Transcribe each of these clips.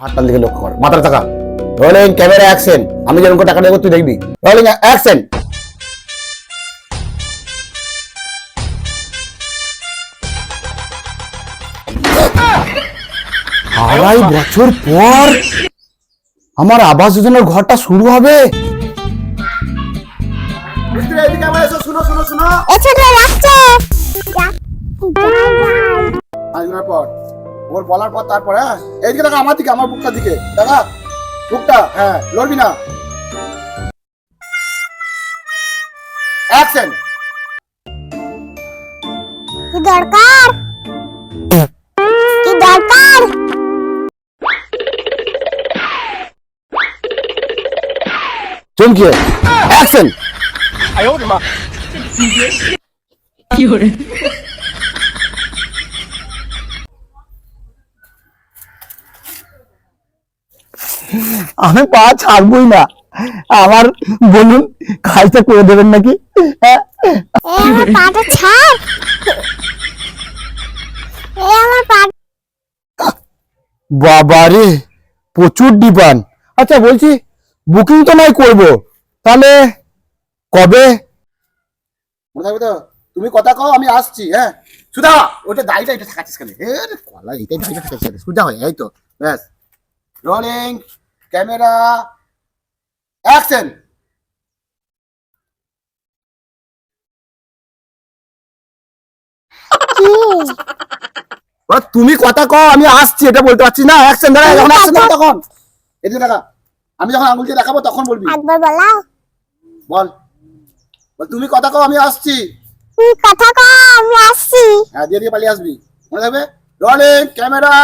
হাতটার দিকে লক্ষ্য কর। মাথার টাকা রোলিং ক্যামেরা অ্যাকশন আমি যেরকম টাকা দেবো তুই দেখবি। রোলিং অ্যাকশন আড়াই বছর পর আমার আবাস যোজনার ঘরটা শুরু হবে। আমার শুনো পর। ওর বলার পর তারপর হ্যাঁ? এইদিকে দেখা আমার দিকে আমার বুকটার দিকে। দেখা? বুকটা হ্যাঁ লড়বি না। অ্যাকশন কি দরকার? কি দরকার? চমকিয়ে অ্যাকশন আমি পা ছাড়বই না। আমার বলুন কাজটা করে দেবেন নাকি? হ্যাঁ? এ আমার পাটা ছাড়। আমার পা বাবারে প্রচুর ডিপান আচ্ছা বলছি বুকিং তো নয় করব। তাহলে কবে? তো তুমি কথা কও আমি আসছি হ্যাঁ? সুধা ওটা দাড়িটা এটা থাকাচ্ছিস কেন? কলা দাড়িটা থাকাচ্ছিস সুধা হয় এই তো ব্যাস। Rolling camera action. তুমি কথা কও আমি আসছি এটা বলতে পারছি না। অ্যাকশন দাঁড়া যখন অ্যাকশন দাও তখন। এদিকে দেখা আমি যখন আঙুল দিয়ে দেখাবো তখন বলবি। একবার বলাও। বল। বল তুমি কথা কও আমি আসছি। তুই কথা কও আমি আসছি। হ্যাঁ দিয়ে দিয়ে পালিয়ে আসবি। মনে থাকবে? Rolling camera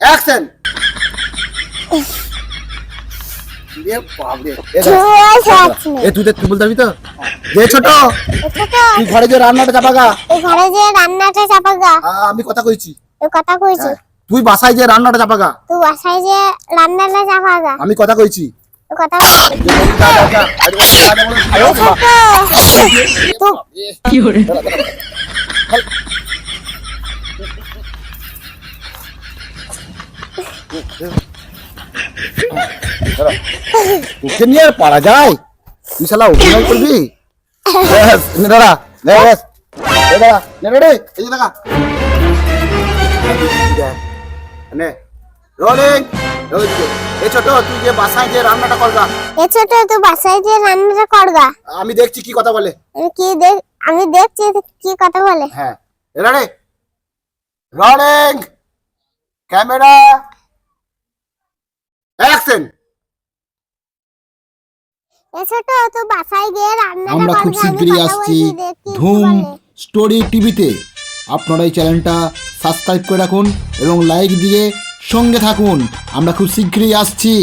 action. এ তুই তুই বলতে পারবি তো। যে ছোট। তুই ঘরে যে রান্নাটা চাপাগা। এই ঘরে যে রান্নাটা চাপাগা। আমি কথা কইছি। কথা হ্যাঁ, তুই বাসায় যে রান্নাটা চাপাগা। তুই বাসায় যে রান্নাটা চাপাগা। আমি কথা কইছি। কথা যা। ওকে নিয়ে আর পারা যায়? তুই শালা অভিনয় করবি? রে, এই যে দেখা নে রোলিং এই ছোট তুই যে বাসায় যে রান্নাটা করগা। এ ছোট তুই বাসায় যে রান্নাটা করগা। আমি দেখছি কি কথা বলে। আমি কি দেখ আমি দেখছি কি কথা বলে। হ্যাঁ রে। Rolling camera. অ্যাকশন এ ছোট তুই বাসায় গিয়ে রান্নাটা আমরা খুব শীঘ্রই আসছি ধুম স্টোরি টিভিতে। আপনারা এই চ্যানেলটা সাবস্ক্রাইব করে রাখুন এবং লাইক দিয়ে সঙ্গে থাকুন। আমরা খুব শীঘ্রই আসছি।